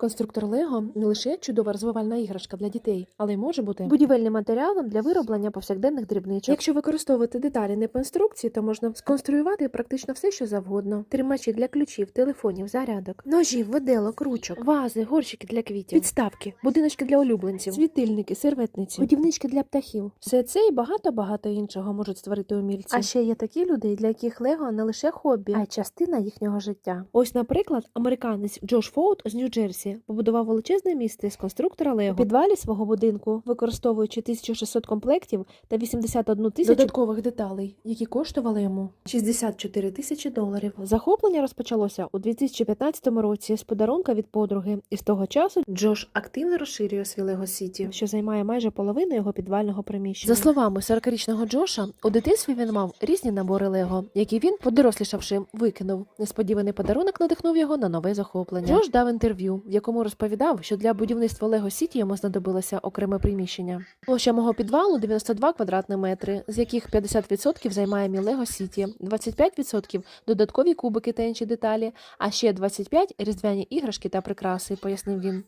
Конструктор Лего не лише чудова розвивальна іграшка для дітей, але й може бути будівельним матеріалом для вироблення повсякденних дрібничок. Якщо використовувати деталі не по інструкції, то можна сконструювати практично все, що завгодно: тримачі для ключів, телефонів, зарядок, ножів, виделок, ручок, вази, горщики для квітів, підставки, будиночки для улюбленців, світильники, серветниці, будівнички для птахів. Все це і багато багато іншого можуть створити умільці. А ще є такі люди, для яких Лего не лише хобі, а й частина їхнього життя. Ось, наприклад, американець Джош Фоут з Нью-Джерсі побудував величезне місце з конструктора Лего. У підвалі свого будинку, використовуючи 1600 комплектів та 81 тисячу додаткових деталей, які коштували йому 64 тисячі доларів. Захоплення розпочалося у 2015 році з подарунка від подруги, і з того часу Джош активно розширює свій Лего Сіті, що займає майже половину його підвального приміщення. За словами 40-річного Джоша, у дитинстві він мав різні набори Лего, які він, подорослішавши, викинув. Несподіваний подарунок надихнув його на нове захоплення. Джош дав інтерв'ю, в якому розповідав, що для будівництва Лего Сіті йому знадобилося окреме приміщення. Площа мого підвалу 92 квадратні метри, з яких 50% займає мій Лего Сіті, 25% додаткові кубики та інші деталі, а ще 25 різдвяні іграшки та прикраси, пояснив він.